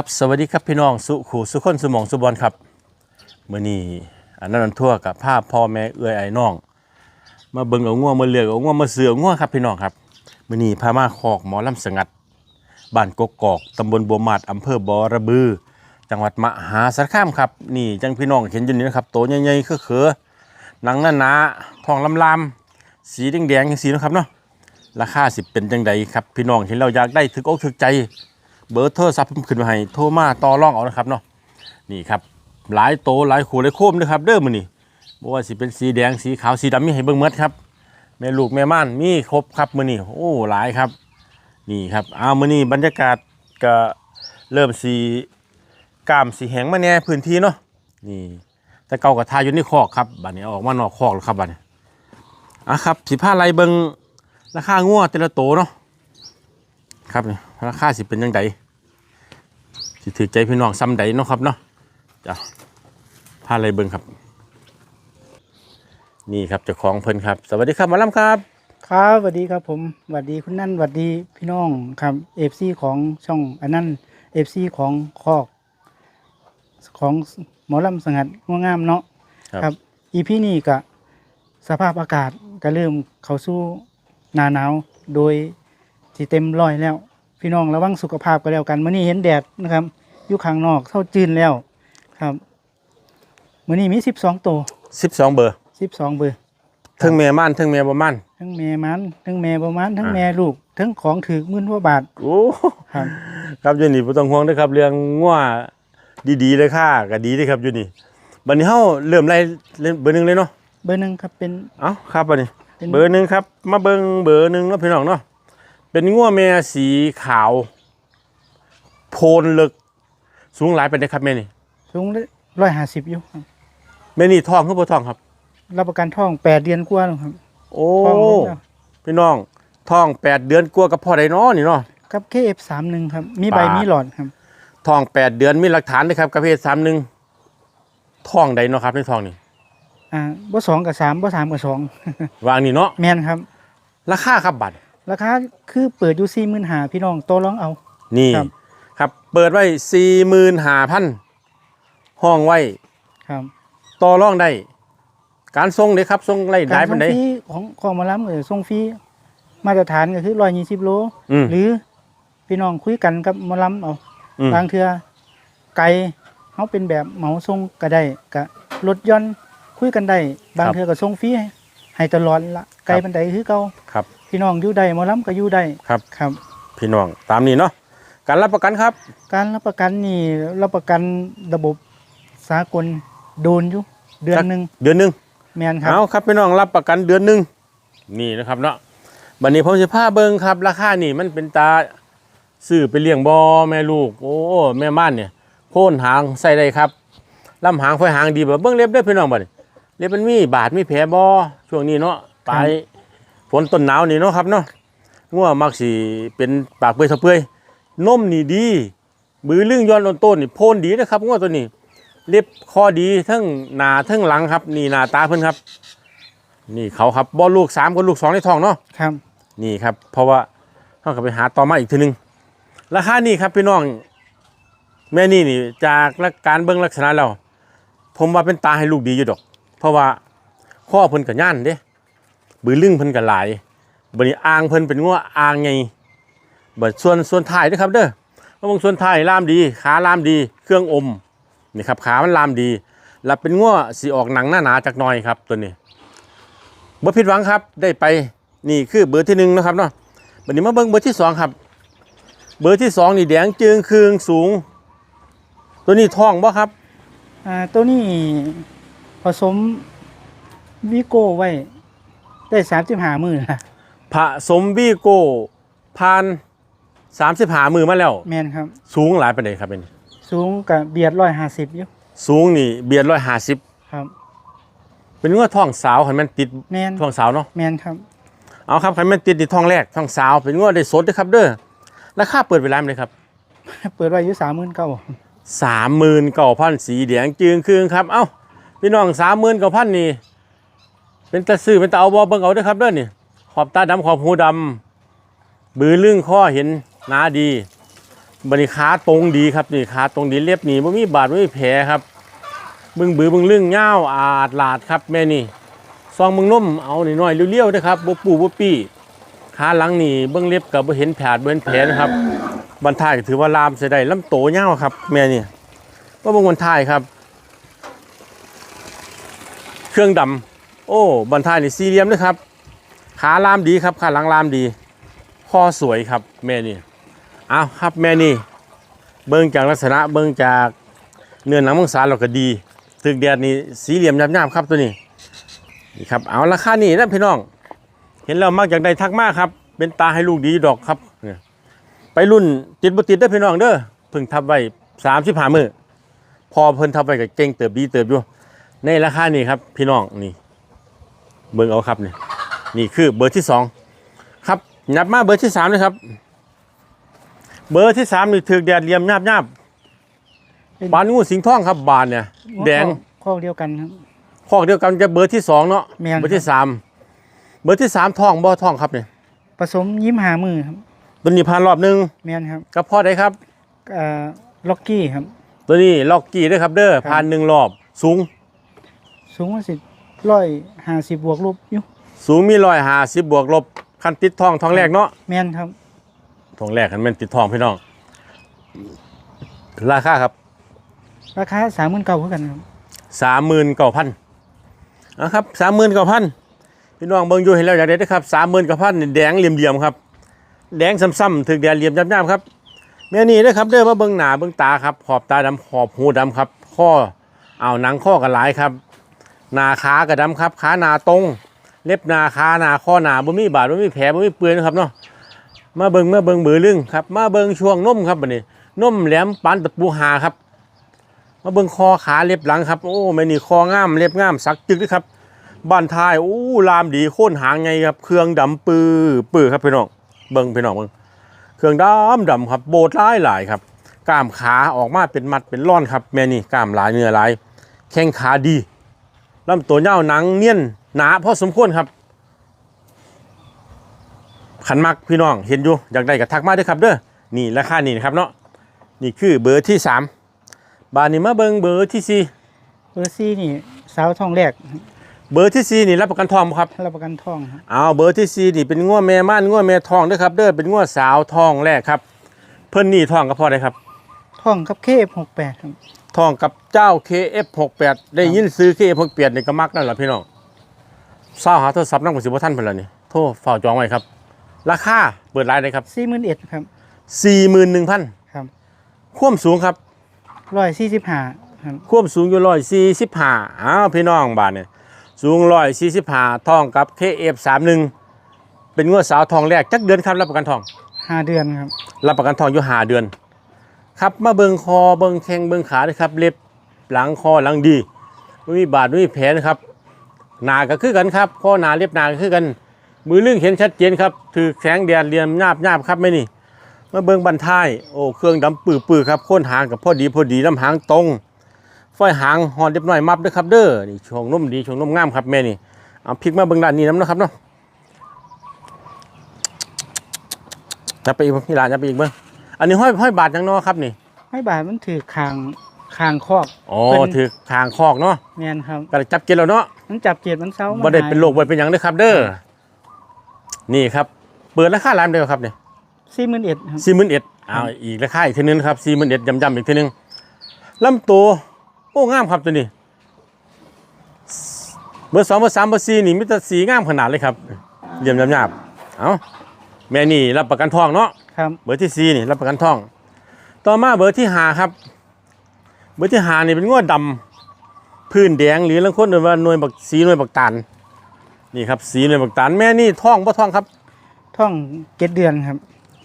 ครับสวัสดีครับพี่น้องสุขูสุคนสมองสุบอลครับมื่อนี้อันนั้นทั่วกับภาพพ่อแม่เอื้อยไอ้น้อง มาเบิ่งเอาง่วงมาเลือกเอาง่วงมาเสือง่วงครับพี่น้องครับมื่อนี้พามาคอกหมอลำสงัดบ้านกกอกตำบลบัวมาดอำเภอบ่อระบือ จังหวัดมหาสารคามครับนี่จังพี่น้องเห็นอยู่นี่นะครับโตใหญ่ๆคือเขือหนังหนาๆทองลำๆสีแดงๆจังสีนะครับเนาะราคาสิเป็นจังใดครับพี่น้องเห็นเราอยากได้ถึกอกถึกใจ เบอร์โทรศัพท์ผมขึ้นมาให้โทรมาต่อรองเอานะครับเนาะนี่ครับหลายโตหลายขูหลายโคมด้วยครับ เด้อมือนี้บ่ว่าสิเป็นสีแดงสีขาวสีดำมีให้เบิ่งหมดครับแม่ลูกแม่ม่านมีครบครับมือนี้โอ้หลายครับ นี่ครับเอามือนี้บรรยากาศก็เริ่มสีกามสีแหงมาแน่พื้นที่เนาะนี่แต่เก่าก็ทาอยู่ในคอกครับบัดนี้ออกมานอกคอกแล้วครับบัดนี้อะครับสิพาไล่เบิ่งราคางัวแต่ละโตเนาะครับนี่ราคาสิเป็นยังไง สิถือใจพี่น้องซ้ำใดเนาะครับเนาะจ้ะพาอะไรเบิ่งครับ นี่ครับเจ้าของเพิ่นครับ สวัสดีครับหมาล้ำครับ ครับสวัสดีครับผมสวัสดีคุณนั่นสวัสดีพี่น้องครับเอฟซีของช่องอันนั้นเอฟซีของคอก ของหมอลำสงัดง่วงงามเนาะครับ ครับอีพีนี้ก็สภาพอากาศก็เริ่มเข้าสู่หนาหนาวโดยที่เต็มร้อยแล้ว พี่น้องระวังสุขภาพก็แล้วกันมื่อนี้เห็นแดดนะครับอยู่ข้างนอกเท่าจืนแล้วครับมื่อนี้มีสิบสองตัว12เบอร์สิบสองเบอร์เทั้งแม่ม่านเทั้งแม่บ่ม่านทั้งแม่มันทั้งแม่ประมาณทั้งอ่าแม่ลูกทั้งของถือมื่นกว่าบาทโอ้ครับครับอยู่นี่บ่ต้องห่วงเด้อครับ เรื่องงัวดีๆเลยค่ะก็ดีเด้อครับอยู่นี่บัดนี้เฮาเริ่มไล่เล่นเบอร์หนึงเลยเนาะเบอร์หนึ่งครับเป็นเอ้าครับบัดนี้เป็นเบอร์หนึงครับ มาเบิ่งเบอร์หนึงเนาะพี่น้องเนาะ เป็นงัวแม่สีขาว โพนลึก สูงหลายปานใดครับแม่นี่สูงร้อยห้าสิบอยู่ครับแม่นี่ทองคือบ่ทองครับ รับประกันท้องแปดเดือนกว่าแล้วครับ โอ้ท้องลูกแล้ว พี่น้องท้องแปดเดือนกลัวากับพ่อไดเนาะนี่เนาะครับ KF สามหนึ่งครับ มีใบปลามีมีหลอดครับท้องแปดเดือนมีหลักฐานนะครับกระเพศสามหนึ่งท้องใดเนาะครับในท้องนี่อ่าบ่สองกับสามบ่สามกับสอง วางนี่เนาะแมนครับ ราคาครับบัตร ราคาคือเปิดอยู่สี่หมื่นหาพี่น้องโตร้องเอา นี่ครับ ครับเปิดไว้สี่หมื่นห้าพันห้องไว้ครับต่อรองได้ การส่งเลยครับส่งไรได้การเป็ส่นงไดฟรีของของหมาล้ำเออส่งฟรีมาตรฐานก็คือร้อยยี่สิบโลอืมหรือพี่น้องคุยกันกับหมาล้ำเอาอืมบางเทือไกลเขาเป็นแบบเหมาส่งก็ได้ก็ลดหย่อนคุยกันได้ บางเทือก็ส่งฟรีให้ให้ตลอดละไกลบันไดคือเก่าครับ พี่น้องอยู่ได้หมอลำก็อยู่ได้ครับ ครับ พี่น้องตามนี้เนาะการรับประกันครับ การรับประกันนี่รับประกันระบบสากลโดนอยู่เดือนหนึ่งเดือนหนึ่งแมนครับ เอาครับพี่น้องรับประกันเดือนหนึ่งนี่นะครับเนาะบัดนี้ผมจะพาเบิ่งครับ ราคานี่มันเป็นตาซื้อไปเลี้ยงบอแม่ลูก โอ้แม่ม่านเนี่ยโพ่นหางใส่ได้ครับลำหางไฟหางดีแบบเบิ่งเล็บเด้อพี่น้องบัดนี้เล็บมันมีบาดมีแผลบอช่วงนี้เนาะปลาย ฝนต้นหนาวนี่เนาะครับเนาะงัวมักสิเป็นปากเปื่อยสะเปื่อยนมนี่ดีบือลึงย้อนต้นต้นนี่โพนดีนะครับงัวตัวนี้ เล็บคอดีทั้งหน้าทั้งหลังครับ นี่หน้าตาเพิ่นครับ นี่เขาครับบอลลูกสามกับลูกสองในท้องเนาะครับ นี่ครับ เพราะว่าเขาก็ไปหาต่อมาอีกทีหนึงราคานี่ครับพี่น้อง แม่นี่นี่จากการเบิ่งลักษณะแล้วผมว่าเป็นตาให้ลูกดีอยู่ดอก เพราะว่าข้อเพิ่นกับย่านเด้ บือลึงเพิ่นกับหลายบัดนี้อ่างเพิ่นเป็นงัวอ่างไงบัดส่วนส่วนท้ายเด้อครับเด้อระวังส่วนท้ายล่ามดี ขาล่ามดี เครื่องอมนี่ครับขามันล่ามดีแล้วเป็นงัวสีออกหนังหน้าหนาจากน่อยครับตัวนี้บ่ผิดหวังครับได้ไปนี่คือเบอร์ที่หนึ่งนะครับเนาะบัดนี้มาเบิ่งเบอร์ที่สองครับ เบอร์ที่สองนี่แดงจึงคืองสูง ตัวนี้ท้องบ่ครับอ่าตัวนี้ผสมวิโก้ไว้ ได้สามสิบห้ามือละผสมวีโก้ผ่านสามสิบหามือมาแล้ว แมนครับ สูงหลายไปเลยครับเป็นสูงกับเบียดร้อยห้าสิบอยู่สูงนี่เบียดร้อยห้าสิบครับ เป็นงัวท้องสาวขันแมันติดแมนท้องสาวเนาะแมนครับเอาครับขันแมันติดในท้องแรกท้องสาว เป็นงัวได้สดเด้อครับเด้อราคาเปิดเวลาไหมครับ เปิดไว้อยู่สามหมื่นเก้าสามหมื่นเก้าพันสีแดงจึงคืองครับเอ้าพี่น้องสามหมื่นเก้าพันนี่ เป็นตะซื้อเป็นตะเอาบอเบิ่งเอาด้อครับเด้อนี่ขอบตาดำขอบหูดำบือลึงข้อเห็นหนาดีบริขาตรงดีครับนี่ขาตรงดีเรียบหนีไม่มีบาดไม่มีแผลครับบึงบือบึงลึงเง่าอาดลาดครับแม่นี่ซองมึงนุ่มเอาหน่อยๆเลี้ยวๆนะครับบ่ปูบ่ปี้ขาหลังนี่เบิ่งเล็บกับบ่เห็นแผลเบ่เห็นแผลนะครับบรรทายถือว่าลามใส่ได้ลำโตเง่าครับ แม่นี่ว่าบิ่งบรรทายครับ เครื่องดำ โอ้บรรทายนี่สี่เหลี่ยมนะครับ ขาลามดีครับขาหลังลามดีคอสวยครับแม่นี่เอาครับแม่นี่ เบิ่งจากลักษณะเบิ่งจากเนื้อหนังมังสาเราก็ดีถึกแดดนี่สีเหลี่ยมยับๆครับตัวนี้นี่ครับเอาราคานี่นะพี่น้อง เห็นแล้วมักอยากได้ทักมากครับ เป็นตาให้ลูกดีดอกครับไปรุ่นติดบ่ติดได้พี่น้องเด้อเพิ่งทับไว้สามสิบห้ามือพอเพิ่นทับไว้ก็เก่งเติบดีเติบอยู่ในราคานี้ครับพี่น้องนี่ เบิ่งเอาครับนี่นี่คือเบอร์ที่สองครับนับมาเบอร์ที่สามเลยครับ เบอร์ที่สามนี่ถือแดดเหลี่ยมหยาบหยาบๆบานงูสิงห์ทองครับบานเนี่ยแดงข้อเดียวกันครับข้อเดียวกันจะเบอร์ที่สองเนาะแม่นเบอร์ที่สามเบอร์ที่สามทองบ่ทองครับเนี่ยผสมยิ้มหามือครับตัวนี้ผ่านรอบหนึงแม่นครับกับพ่อได้ครับเอ่อล็อกกี้ครับ ตัวนี้ล็อกกี้ด้วยครับเด้อครับผ่านหนึ่งรอบสูง สูงสิ ร้อยห้าสิบบวกลบอยู่สูงมีรอยหาสิบบวกลบคันติดทองทองแรกเนาะแม่นครับทองแรกคันแม่นติดทองพี่น้อง ราคาครับ ราคาสามหมื่นเก้าเท่ากันครับสามหมื่นเก้าพันนะครับสามหมื่นเก้าพันพี่น้องเบิ่งอยู่เห็นแล้วอยากได้นะครับสามหมื่นเก้าพันแดงเหลี่ยมๆครับ แดงซ้ำๆถึงแดงเหลี่ยมย่ำๆครับแม่นี่นะครับเด้อมาเบิ่งหน้าเบิ่งตาครับขอบตาดำขอบหูดำครับข้อเอาหนังข้อกันหลายครับ หนาขากระดำครับขาหนาตรงเล็บหนาขาหนาข้อหนาบ่มีบาดบ่มีแผลบ่มีเปื้อนนะครับเนาะมาเบิงมาเบิ่งมือลึงครับมาเบิงช่วงนมครับบัดนี้นมแหลมปานตะปูหาครับ มาเบิงคอขาเล็บหลังครับโอ้แม่นี่คองามเล็บงามสักจึกด้วยครับบ้านท้ายโอ้ลามดีโค่นหางไงครับเครื่องดำปื้อปื้อครับพี่น้องเบิงพี่น้องเบิงเครื่องดำดำครับโบดหลายหลายครับกล้ามขาออกมาเป็นมัดเป็นร่อนครับแม่นี่กล้ามหลายเนื้อหลายแข้งขาดี ลำตัวยาวหนังเนียนหนาพอสมควรครับ ขันมักพี่น้องเห็นอยู่อยากได้กับทักมาเด้วยครับเด้อนี่ราคานี่นะครับเนาะนี่คือเบอร์ที่สามบานนี้มาเบิงเบอร์ที่สี่ เบอร์ซี่นี่สาวทองแรกเบอร์ที่สี่นี่รับประกันทองบ่ครับ รับประกันทองครับเอาเบอร์ที่สี่นี่เป็นง้วแม่ม่านง้วแม่ทองเด้อครับเด้อเป็นง้วสาวทองแรกครับ เพิ่นนี่ทองก็พอได้ครับ ทองครับเคฟหกแปดครับ ทองกับเจ้า KF68 ได้ยินซื้อ KF68 นี่ก็มักนั่นแหละพี่น้องเศร้าหาโทรศัพท์นั่งกับสิบท่านเพิ่นแล้วนี่โทรเฝ้าจองไว้ครับ ราคาเปิดรายได้ครับ สี่หมื่นเอ็ดครับ 41,000ครับความสูงครับ ร้อยสี่สิบห้าครับ ความสูงอยู่ร้อยสี่สิบห้าอ้าวพี่น้องบ้านเนี่ยสูงร้อยสี่สิบห้าทองกับ KF สามหนึ่งเป็นงวดสาวทองแรกจักเดือนครับรับประกันทอง ห้าเดือนครับ รับประกันทองอยู่หาเดือน ครับมาเบิงคอเบิงแข้งเบิงขาด้วยครับ เล็บหลังคอหลังดีไม่มีบาดไม่มีแผลนะครับหนาก็คือกันครับข้อหนาเล็บหนาก็คือกัน มือลึงเห็นชัดเจนครับถือแสงแดดเรียมหยาบหยาบครับไม่นี่มาเบิงบันท้ายโอ้เครื่องดำปื้อปื้อครับโค้นหางกับพอดีพอดีลำหางตรงฝ้อยหางหอนเรียบร้อยมับด้วยครับเด้อนี่ช่วงนุ่มดีช่วงนุ่มงามครับแม่นี่เอาพริกมาเบิงด้านนี้น้ำนะครับเนาะจะไปอีกพี่หลานจะไปอีกเบิ่ง อันนี้ห้อยห้อยบาทยังเนาะครับนี่ไม่บาทมันถือคางคางคอกอ๋อเพิ่นถือทางคอกเนาะแมนครับ ก็ได้จับเกล็ดแล้วเนาะมันจับเกียดมันเศร้าบ่ได้เป็นโรคบ่ได้เป็นหยังเด้อครับ เด้อนี่ครับ เปิดราคาร้านเดียวครับนี่สี่หมื่นเอ็ดครับสี่หมื่นเอ็ดเอาอีกราคาอีกทีนึงครับสี่หมื่นเอ็ดย้ำๆอีกทีนึงลำตัวโอ้งามครับตัวนี้เบอร์สองเบอร์สามเบอร์สี่นี่มิตรสีงามขนาดเลยครับเยี่ยมยาบๆเอาแม่นี่รับประกันทองเนาะ ครับเบอร์ที่สี่นี่รับประกันทอง ต่อมาเบอร์ที่ห้าครับ เบอร์ที่ห้านี่เป็นงวดดำพื้นแดงหรือลังคนเรียกว่าหน่วยบักสีหน่วยบักตาลนี่ครับสีหน่วยบักตาลแม่นี่ท้องบ่ท้องครับ ท่องเจ็ดเดือนครับ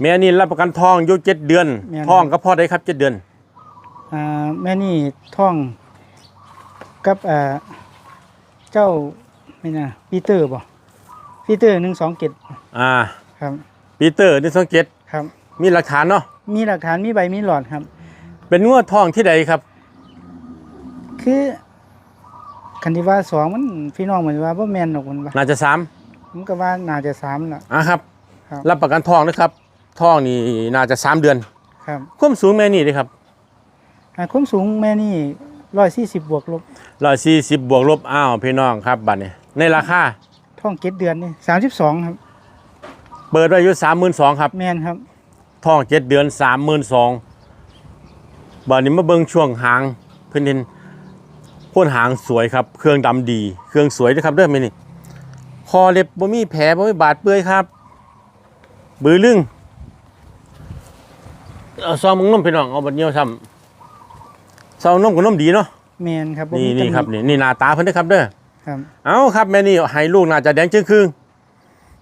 แม่นี่รับประกันทองอยู่เจ็ดเดือนแม่นท้องก็พอได้ครับเจ็ดเดือน อ่าแม่นี่ท่องกับอ่าเจ้าไม่น่ะปีเตอร์บ่ปีเตอร์หนึ่งสองเจ็ดอ่า ครับ ปีเตอร์นี่สังเกต ครับ มีหลักฐานเนาะมีหลักฐานมีใบมีหลอดครับ เป็นงวดทองที่ใดครับ คือคันที่ว่าสองมันพี่น้องเหมือนว่าบ่แม่นหรอกมันว่าน่าจะสามมันก็ว่าน่าจะสามล่ะอะครับ ครับ รับประกันทองนะครับทองนี่น่าจะสามเดือนครับความสูงแม่นี่เด้ครับอ่าความสูงแม่นี่ร้อยสี่สิบบวกลบร้อยสี่สิบบวกลบอ้าวพี่น้องครับบัดนี้ในราคาท้องเก็ดเดือนนี่สามสิบสองครับ เปิดไว้อยู่สามหมื่นสองครับ แมนครับ ท้องเจ็ดเดือนสามหมื่นสองบัดนี้มาเบิ่งช่วงหางเพิ่นเห็นโคนหางสวยครับ เครื่องดำดี เครื่องสวยด้วยครับเด้อแม่นี่คอเล็บบ่มีแผลบ่มีบาดเปื้อยครับ บือลึงเอาซองมึงนมพี่น้องเอาบัดเดียวซ้ำซองนมกับนมดีเนาะ แมนครับนี่มีนี่ตำหครับนี่นี่หน้าตาเพิ่นเด้อครับเด้อ ครับ เอาครับแม่นี่ให้ลูกน่าจะแดงจึงครึ่ง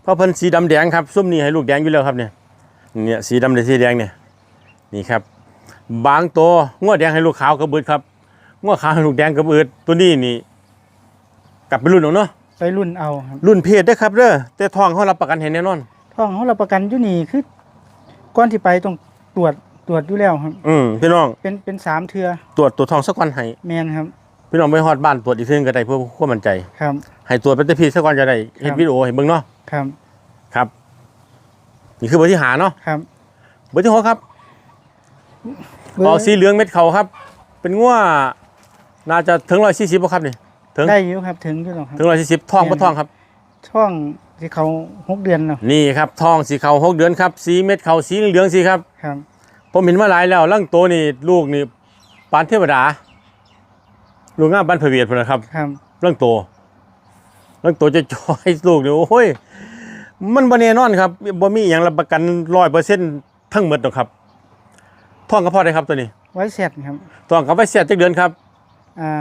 เพราะเพิ่นสีดำแดงครับส้มนี่ให้ลูกแดงอยู่แล้วครับเนี่ยเนี่ยสีดำในสีแดงเนี่ยนี่ครับ บางตัวงวดแดงให้ลูกขาวกระบืดครับงวดขาวให้ลูกแดงกระบืดตัวนี้นี่ กลับไปรุ่นเอาเนาะไปรุ่นเอาครับรุ่นเพศเด้อครับเด้อแต่ทองเขารับประกันให้แน่นอนท้องเขาเราประกันอยู่นี่คือก่อนที่ไปต้องตรวจตรวจอยู่แล้วครับ อืมพี่น้องเป็นเป็นสามเทือตรวจตัวจทองสักวันให้แมนครับ พี่น้องไปฮอดบ้านตรวจอีกเทื่อนึงก็ได้เพื่อความมั่นใจ ครับให้ตรวจเป็นแต่พี่สักวันจะได้เฮ็ดครับวิดีโอให้เบิ่งเนาะ ครับครับ นี่คือเบอร์ที่หาเนาะครับ เบอร์ที่หกครับเบออ๋อร์สีเหลืองเม็ดเขาครับ เป็นงัวน่าจะถึงร้อยสี่สิบป่ะครับนี่ถึงได้อยู่ครับถึงอยู่หรอกครับ ถึงร้อยสี่สิบทองป่ะทองครับ ช่องที่เขาหกเดือนแล้วนี่ครับทองสีเขาหกเดือนครับสีเม็ดเขาสีเหลืองสีครับ ครับ ผมเห็นมาหลายแล้วลังโตนี่ลูกนี่ปานเทวดาลูกงามบ้านพระเวียดพุ่นนะครับครับลังโต ลังโตจะจอยลูกนี่โอ้ยมันบ่แน่นอนครับบ่มีอหย่างรับประกันร้อยเปอร์เซ็นต์ทั้งหมดหรอกครับทองก็พอได้ครับตัวนี้ไว้เสร็จครับทองกับไว้เสียจักเดือนครับอ่า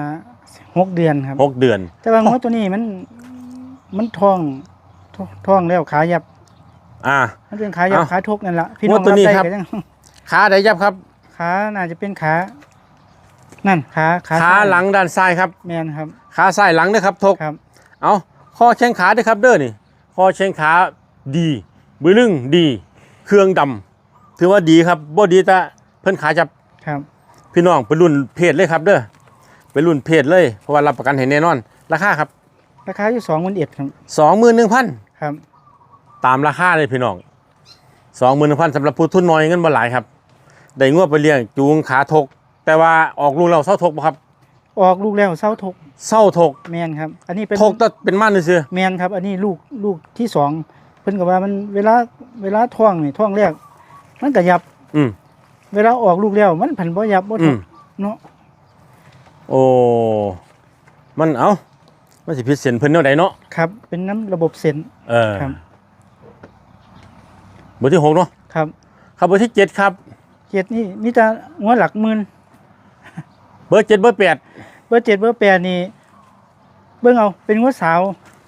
หกเดือนครับหกเดือน แต่ว่างวตัวนี้มันมันท้องท้องท้องแล้วขายับ อ่า มันเป็นขายับเอ้าขาทกนั่นแหละพี่น้องงวดตัวนี้ได้ครับก็ยังขาใดยับครับ ขาน่าจะเป็นขานั่นขาขาขาซ้ยหลังด้านซ้ายครับแมนครับ ขาซ้ายหลังนะครับทกครับ เอาข้อแข้งขาด้วยครับเด้อนี่ข้อแข้งขาดีบือลึงดี เครื่องดำถือว่าดีครับบ่ดีแต่เพิ่นขาจับครับ พี่น้องเป็นรุ่นเพศเลยครับเด้อเป็นรุ่นเพศเลยเพราะว่ารับประกันเห็นแน่นอน ราคาครับ ราคาอยู่สองหมื่นเอ็ดครับ21,000ครับ ตามราคาเลยพี่น้อง21,000สำหรับผู้ทุนน้อยเงินบ่หลายครับได้งวดไปเลี้ยงจูงขาทก แต่ว่าออกลูกเราเศร้าทกบ่ครับ ออกลูกแล้วเศร้าทกเศร้าทกแมนครับ อันนี้เป็นทกแต่เป็นม่านซื่อแมนครับ อันนี้ลูกลูกที่สองเพิ่นกับว่ามันเวลาเวลาท้องนี่ท้องแรกมันก็ยับๆอืมเวลาออกลูกแล้วมันผันบ่ยับบ่อืทมกเนาะโอ้มันเอามันสิพิเศษเพิ่นแนวใดเนาะครับ เป็นน้ำระบบเส้น เออครับ เบอร์ที่หกเนาะครับครับเบอร์ที่เจ็ดครับ เจ็ดนี่มีแต่งวหลักหมื่นเบอร์เจ็ดเบอร์แปด เบอร์เจ็ดเบอร์แปดนี่เบิ่งเอาเป็นงวสาว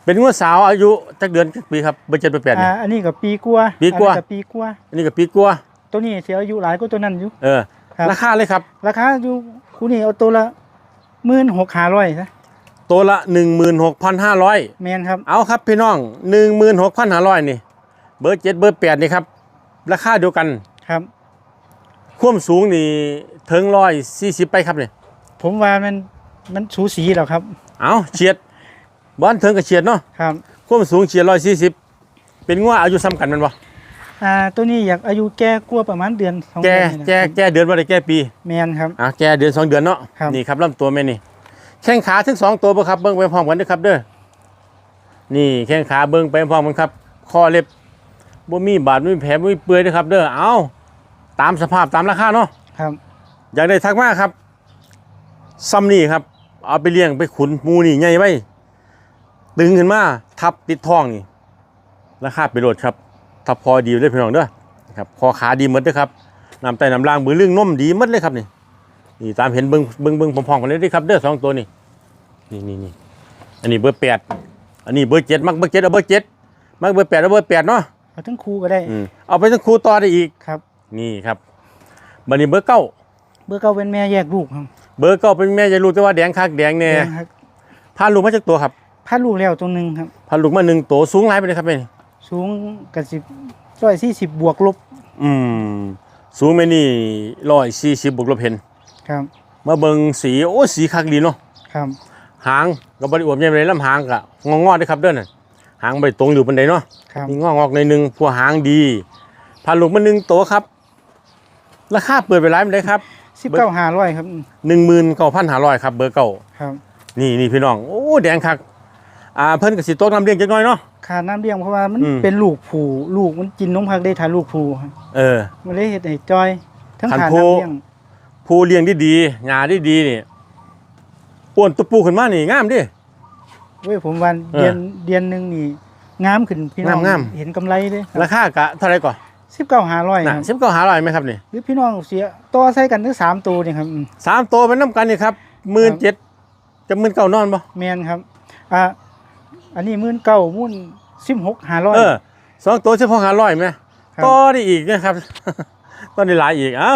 เป็นงวดสาวอายุจักเดือนจักปีครับเบอร์เจ็ดเบอร์แปดอ่านี่อันนี้กับปีกว่าปีกว่าอันนี้กับปีกว่าอันนี้ก็ปีกว่าตัวนี้เสียอายุหลายกว่าตัวนั้นอยู่ เออครับ ราคาเลยครับ ราคาอยู่คูนี่เอาตัวละหมื่นหกห้าร้อยซะตัวละหนึ่งหมื่นหกพันห้าร้อยแมนครับเอาครับพี่น้องหนึ่งหมื่นหกพันห้าร้อยนี่ เบอร์เจ็ดเบอร์แปดนี่ครับ ราคาเดียวกัน ครับ ความสูงนี่ถึงร้อยสี่สิบไปครับเนี่ยผมว่ามัน มันสูสีแล้วครับ เอาเฉียดบ้านถึงกับเฉียดเนาะครับความสูงเฉียดร้อยสี่สิบเป็นงวดอายุซ้ำกันแมันบ่อ่าตัวนี้อยากอายุแก่กว่าประมาณเดือนสองแกเดือนนี่นะแกแกเดือนว่าได้แกปีแมนครับ อะแกเดือนสองเดือนเนาะครับ นี่ครับลำตัวแม่นี่แข้งขาทั้งสองตัวบ่ครับเบิ้งไปพร้อมกันเด้อครับเด้อนี่แข้งขาเบิ้งไปพร้อมกันครับข้อเล็บบ่มีบาดบ่มีแผลบ่มีเปื่อยเด้อครับ เด้อเอาตามสภาพตามราคาเนาะ ครับ อยากได้ทักมาครับซ้ำนี่ครับ เอาไปเลี้ยงไปขุนหมูนี่ใหญ่ไว้ดึงขึ้นมาทับติดท้องนี่ราคาไปโหลดครับถ้าพอดีเลยพี่น้องเด้อนะครับคอขาดีหมดเด้อครับน้ำไตน้ำล่างมือเรื่องนมดีหมดเลยครับนี่นี่ตามเห็นเบิ้งเบิ้งเบิ้งพร้อมๆกันเลยเด้อครับเด้อสองตัวนี่นี่นี่นี่อันนี้เบอร์แปดอันนี้เบอร์เจ็ดมักเบอร์เจ็ดเอาเบอร์เจ็ดมักเบอร์แปดเอาเบอร์แปดเนาะเอาทั้งคู่ก็ได้อืมเอาไปทั้งครูต่อได้อีกครับ นี่ครับบันนี้เบอร์เก้าเบอร์เก้าเป็นแม่แยกลูกครับ เบอร์เก้าเป็นแม่จะรู้แต่ว่าแดงคักแดงเนี่ยครับพาลูกมาจากตัวครับพัดลูกแล้วตัวหนึ่งครับ พาลูกมาหนึ่งตัวสูงหลายไปเลยครับแม่นี่สูงกันสิบร้อยสี่สิบบวกลบ อืมสูงแม่นี่ร้อยสี่สิบบวกลบเห็น ครับ มาเบิ่งสีโอ้สีคักดีเนาะครับ หางกับบริอวบใหญ่ไปเลยลำหางกะงองอๆด้วยครับเด้อน่ะหางไปตรงอยู่บันไดเนาะครับมีงอกงอกในอยหนึ่งพวกหางดีพาลูกมาหนึ่งตัวครับ ราคาเปิดไปร้านมันได้ครับ สิบเก้าห้าร้อยครับหนึ่งหมื่นเก้าพันห้าร้อยครับเบอร์เก้าครับนี่นี่พี่น้อง โอ้แดงคักอ่าเพิ่นกับสิโต๊ะน้ำเลี้ยงจักหน่อยเนาะขาดน้ำเลี้ยงเพราะว่ามันอืมเป็นลูกผูลูกมันกินนมพักได้ทานลูกผูครับเออมันเลยเฮ็ดให้จอย ทั้งคันขาดผู้น้ำเลี้ยงผู้เลี้ยงที่ดีหญ้าที่ดีนี่อ้วนตุปูขึ้นมานี่งามดิเว้ยผมวันเออเดือนเดือนหนึงนี่งามขึ้นพี่น้องงามๆเห็นกำไรเลยราคากะเท่าไหรก่อน สิบเก้าห้าร้อยคน่ะรับสิบเก้าหาร้อยไหมครับนี่หรือพี่น้องเสียต่อใส่กันถึงสามตัวนี่ครับอืมสามโตวเป็นน้ำกันนี่ครับหมื่นเจ็ดจะหมื่นเก้านอนปะแมนครับอ่าอันนี้มื่นเก้ามื่นสิบหกห้าร้อยเออสองตัวเฉพาะหาร้อยไหมครับต่อได้อีกนะครับต่อได้หลายอีกเอ้า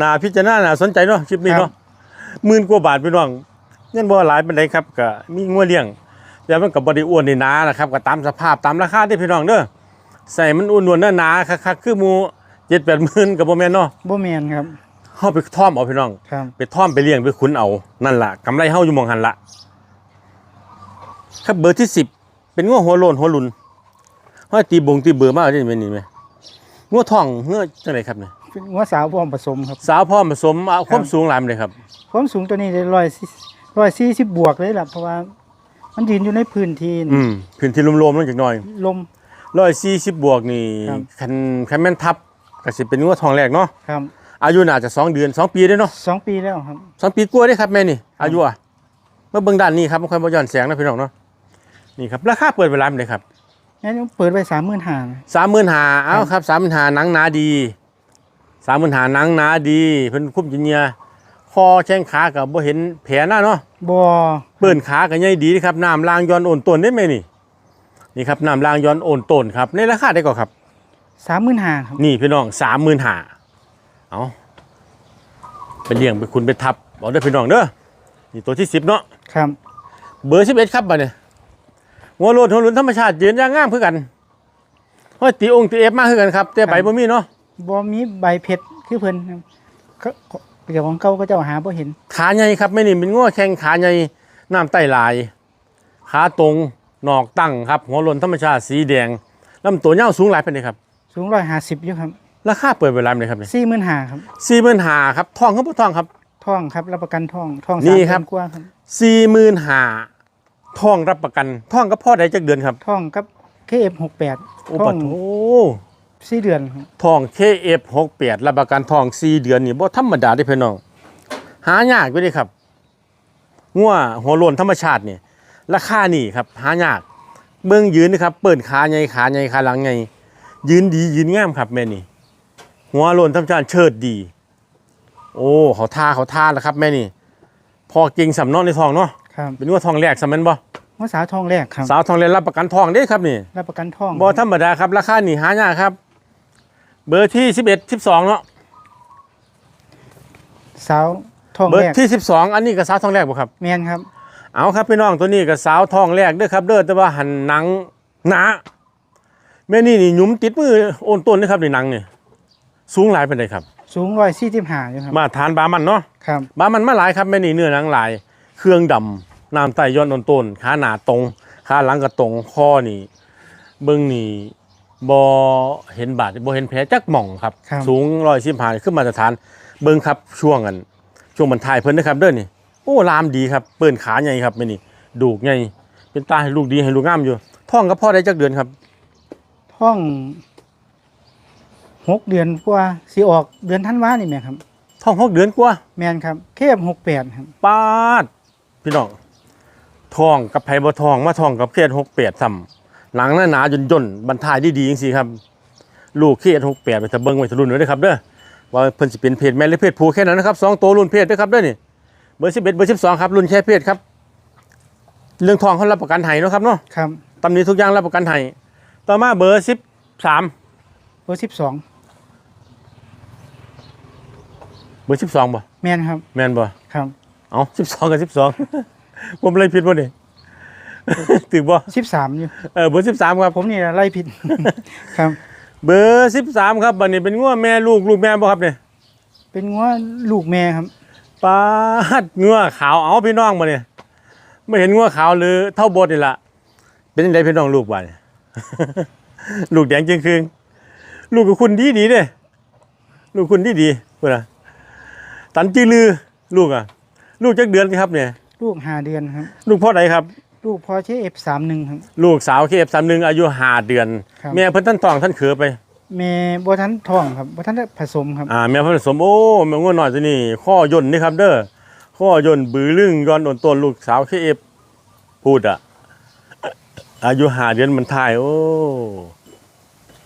น่าพิจารณาน่าสนใจเนาะคลิปนี้เนาะหมื่นกว่าบาทพี่น้องเงินบ่หลายเป็นไรครับก็มีงัวเลี้ยงแต่มันกับบริอ้วนนี่นานะครับก็ตามสภาพตามราคาที่พี่น้องเด้อ ใส่มันอ้วนนวลหนาๆคักๆคือหมูเจ็ดแปดหมื่นกับโบแมนเนาะบ่แมนครับเฮาไปท่อมเอาพี่น้อง ครับ ไปท่อมไปเลี้ยงไปขุนเอานั่นล่ะกำไรเฮาอยู่หมองหันละครับเบอร์ที่สิบเป็นงัวหัวโลนหัวหลุนเฮาตีบงตีเบอร์มาได้ไหมนี่ไหมงัวทองเงื่อจังไดครับเนี่ยเป็นหัวสาวพร้อมผสมครับ สาวพ่อผสมเอาความสูงหลายมันเลยครับ ความสูงตัวนี้ได้ร้อยร้อยสี่สิบบวกเลยล่ะเพราะว่า มันยืนอยู่ในพื้นที่อืมพื้นที่รวมๆนั่นจักหน่อย ลม ร้อยสี่สิบบวกนี่ครับ คันคันแม่นทับก็สิเป็นงัวทองแรกเนาะครับอายุน่าจะสองเดือนสองปีได้เนาะสองปีแล้วครับ สองปีกว่าได้ครับแม่นี่อายุอะมาเบิ่งด้านนี้ครับมันค่อยบ่ย้อนแสงนะพี่น้องเนาะนี่ครับราคาเปิดเวลามันเลยครับงั้นเปิดไว้สามหมื่นห้า สามหมื่นหาเอาครับสามหมื่นหาหนังหนาดีสามหมื่นหาหนังหนาดีเพิ่นคุ้มจินเนียคอแข้งขากับบ่เห็นแผลหน้าเนาะ บ่เปิ้นขากับใหญ่ดีนะครับน้ำลางย้อนโอนต้นได้ไหมนี่ นี่ครับน้ำลางย้อนโอนต้นครับ ในราคาได้ก่อนครับสามหมื่นห้าครับนี่พี่น้องสามหมื่นหาเอาไปเลี้ยงไปคุณไปทับเอาได้อพี่น้องเด้อนี่ตัวที่สิบเนาะครับ เบอร์สิบเอ็ดครับบัดเนี่ยหัวโลดหัวหลุนธรรมชาติยืนอย่างงามคือกันห้อยตีองค์ตีเอฟมากคือกันครับแต่ใบบ่มีเนาะบ่มีใบเพชรคือเพิ่นครับเขาเจ้าของเก่าก็เจ้าหาบ่เห็น ขาใหญ่ครับไม่นี่เป็นง้อแข้งขาใหญ่น้ำไตลาย ขาตรงห นอกตั้งครับหัวโลนธรรมชาติสีแดงลำตัวยาวสูงหลายเป็นเลยครับสูงร้อยห้าสิบอยู่ครับราคาเปิดเวลาเลยครับเนี่ยสี่หมื่นห้าครับสี่หมื่นหาครับทองเขาบ่ทองครับ ท่องครับรับประกันท่องท่องนี่สามครับเดือนกว่าครับสี่หมื่นหาทองรับประกันทองก็พ่อได้จักเดือนครับท่องกับ KF68 โอ้ท่ปะองโถสี่เดือนครับทอง KF68 รับประกันทองสี่เดือนนี่บ่ธรรมดาได้อพี่น้อง หายากด้วยเด้ครับงัวหัวโลนธรรมชาติเนี่ย ราคานี่ครับหายากเบิ่งยืนนะครับ เปิดขาใหญ่ขาใหญ่ขาหลังใหญ่ยืนดียืนงามครับแม่นี่ หัวโลนธรรมชาติเชิดดี โอ้เขาท่าเขาท่าแล้วครับแม่นี่ พอเก่งสำเนอในทองเนาะครับเป็นงัวทองแรกสำแม่นบ่ว่าสาวทองแรกครับ สาวทองเรียนรับประกันทองเด้ครับนี่รับประกันท่องบ่ธรรมดาครับราคานี่หายากครับ เบอร์ที่11 12เนาะสาวทองเบอแรร์กที่12อันนี้ก็สาวทองแรกบ่ครับแมนครับ เอาครับพี่น้องตัวนี้ก็สาวทองแรกเด้อครับเด้อแต่ว่าหันหนังหนาแม่นี่นี่หยุมติดมือโอนต้นนะครับในหนังนี่สูงหลายเป็นไดครับ สูงร้อยสี่สิบห้าอยู่ครับมาทานบามันเนาะครับบามันมาหลายครับแม่นี่เนื้อหนังหลาย เครื่องดำน้ำไตย้อนโอนต้นขาหนาตรงขาหลังก็ตรงคอนี่เบิ่งนี่บ่เห็นบาดบ่เห็นแผลจักหม่องครับครับ สูงร้อยสิบห้าขึ้นมาตรฐาน เบิ่งครับช่วงกันช่วงบรรทายเพิ่นนะครับเด้อนี่โอ้ลามดีครับเปิ้นขาใหญ่ครับแม่นี่ดูกใหญ่เป็นตาให้ลูกดีให้ลูกงามอยู่ท้องกับพ่อได้จักเดือนครับท่องหกเดือนกว่าสิออกเดือนธันวานี่แม่ครับท้องหกเดือนกว่าแมนครับ KF68 ครับปาดพี่น้องท้องกับไผบ่ท้องมาท้องกับเครียดหกแปดซ้ำหลังหน้าหนาจนย่นบรรทายดีๆจังซี่ครับ ลูกเครียดหกแปดไปตะเบิ่งไว้ทะลุนไว้เด้อครับเด้อว่าเพิ่นสิเป็นเพศแม่หรือเพศผู้แค่นั้นนะครับสองตัวรุ่นเพศเด้อครับเด้อนี่ เบอร์11เบอร์12ครับรุ่นแค่เพศครับ เรื่องทองเขารับประกันให้เนาะครับเนาะครับตำหนี้ทุกอย่างรับประกันให้ต่อมาเบอร์สิบสามเบอร์สิบสองเบอร์สิบสองบ่แมนครับแม่นบ่ครับเอาสิบสองกับสิบสอง ผมเลยผิดบ่นี่ถึงบ่สิบสามอยู่เออเบอร์สิบสามครับ ผมนี่ไล่ผิด ครับ เบอร์สิบสามครับบัดนี้เป็นงัวแม่ลูกลูกแม่บ่ครับเนี่ยเป็นงัวลูกแม่ครับ ปาดงัวขาวเอาพี่น้องบ่เนี่ยไม่เห็นงัวขาวหรือเท่าบดนี่ล่ะเป็นยังไงพี่น้องลูกบ่เนี่ยลูกแดงจึงคืงลูกกับคุณดีดีๆเด้ลูกคุณดีดีๆเพื่อนนะตันจีลือลูกอะ ลูกจักเดือนสิครับเนี่ย ลูกห้าเดือนครับ ลูกพ่อใดครับ ลูกพอเชฟสามหนึ่งครับ ลูกสาวเคฟสามหนึ่งอายุห้าเดือนครับแม่เพิ่นท่านทองท่านเขือไป แม่บัทันทองครับบัทันได้ผสมครับ อ่าแม่ผสมโอ้แม่ง่วนหน่อยสินี่ข้อย่นนี่ครับ เด้อข้อย่นบือลึงย้อนโอนต้นลูกสาวเคฟพูดอะอายุหาเดือนมันทายโอ้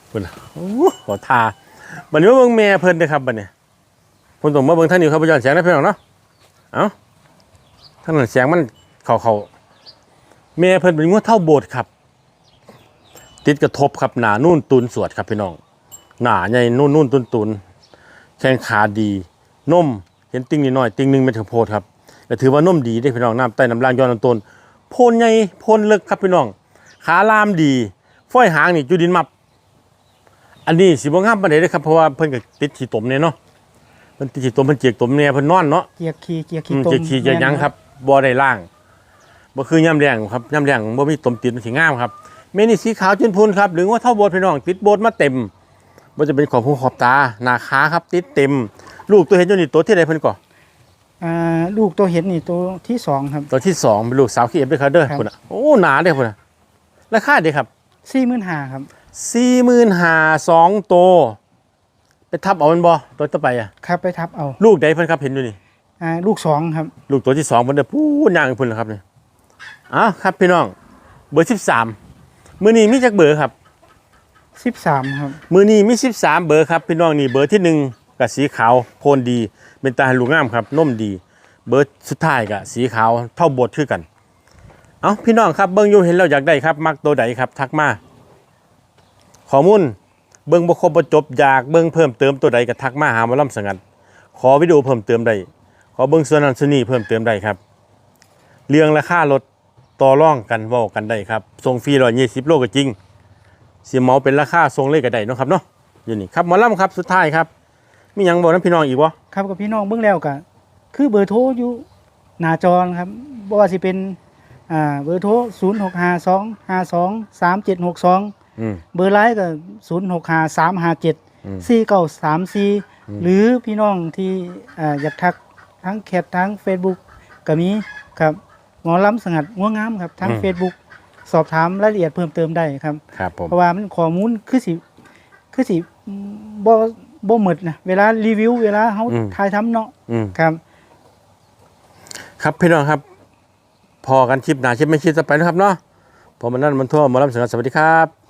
เพิ่นน่อ้ขอทาบัดนี้มาเบิ่งแม่เพิ่นเด้อครับบัดนี้เพิ่นต้องมาเบิ่งท่างนี้ครับบ่ยอนแสงนะพี่น้องเนาะเอ้าท่านแสงมันเขาเขาแม่เพิ่นเป็นงัวเท่าโบสถ์ครับ ติดกระทบครับหนานุ่นตุนสวดครับพี่น้อง หนาใหญ่นุ่นนุ่นตุนตุนแข้งขาดีนมเห็นติ่งนิดหน่อย ติ่งหนึงเป็นถึงโพดครับแต่ถือว่านมดีได้อพี่น้องน้ำใต้น้ำล่างย้อนลำต้นโพนใหญ่โพนเลึกครับพี่น้อง ขาลามดีฝ้อยหางนี่จุดินมับ อันนี้สิบ่งามปานใดเด้อครับเพราะว่าเพิ่นก็ติดขี้ตมเนี่ยเนาะเพิ่นติดขี้ตมเพิ่นเจียกตมเนี่ยเพิ่นนอนเนาะเกียกขี้เกียกอืขี้มต้มเจียกขี้เจียกหยังครับบ่ได้ล่างบ่คือย่ำแรงครับย่ำแรงบ่มีตมติดมันสิงามครับเมนี่สีขาวจุนพูนครับหรือว่าเท่าโบสถ์พี่น้องติดโบสถ์มาเต็ม บ่จะเป็นขอบหูขอบตาหน้าขาครับ ติดเต็ม ลูกตัวเห็นอยู่นี่ตัวที่ใดเพิ่นก่ออ่าลูกตัวเห็นนี่ตัวที่สองครับตัวที่สองเป็นลูกสาวขี้เอฟเด้อครับเด้อครับพุ่นน่ะโอ้หนาเด้อพุ่นน่ะราคาเด้อครับสี่หมื่นห้าครับ45,000 2ตัวไปทับเอามันบ่ตัวต่อไปอะครับไปทับเอาลูกใดเพิ่นครับเห็นอยู่นี่อ่าลูกสองครับ ลูกตัวที่สองเพิ่นเด้อพูดย่างเพิ่นล่ะครับนี่อ้าวครับพี่น้องเบอร์13มื้อนี้มีจักเบอร์ครับ สิบสามครับ มือนี้มี13 เบอร์ครับพี่น้องนี่เบอร์ที่หนึ่งกับสีขาวโพนดี เป็นตาลูกงามครับนุ่มดี เบอร์สุดท้ายกับสีขาวเท่าบทคือกัน เอาพี่น้องครับเบิ้งอยูเห็นแล้วอยากได้ครับ มักตัวใดครับทักมาข้อมูลเบิ้งบ่ครบบ่จบอยากเบิ้งเพิ่มเติมตัวใดก็ทักมาหาหมาล่ำสังัด ขอวิดีโอเพิ่มเติมได้ขอเบิ้งส่วนนั้นส่วนนี้เพิ่มเติมได้ครับ เรื่องราคารถต่อร่องกันเว้ากันได้ครับส่งฟรี120โลก็จริง สิเหมาเป็นราคาทรงเลขก็ได้เนาะครับเนาะอยู่นี่ครับหมอลำครับสุดท้ายครับมีหยังบอกน้ำพี่น้องอีกวะครับกับพี่น้องเบื้องแล้วก็คือเบอร์โทรอยู่หน้าจอนะครับบ่ว่าสิเป็นอ่าเบอร์โทรศูนย์หกห้าสองห้าสองสามเจ็ดหกสองอืมเบอร์ไลน์ก็ศูนย์หกห้าสามห้าเจ็ดอืมสี่เก้าสามสี่อืมหรือพี่น้องที่อ่าอยากทักทั้งแคททั้ง Facebook ก็มีครับหมอลำสงัดง่วงงามครับทั้ง Facebook สอบถามรายละเอียดเพิ่มเติมได้ครับ ครับผม เพราะว่ามันข้อมูลคือสิคือสิอืมบ่บ่หมดนะเวลารีวิว เวลาเฮาถ่ายทำเนาะอืมครับ ครับพี่น้องครับ พอกันคลิปหนาคลิปไม่คลิปจะไปนะครับเนาะผมมันนั่นมันทั่วหมอลำสังกัดสวัสดีครับ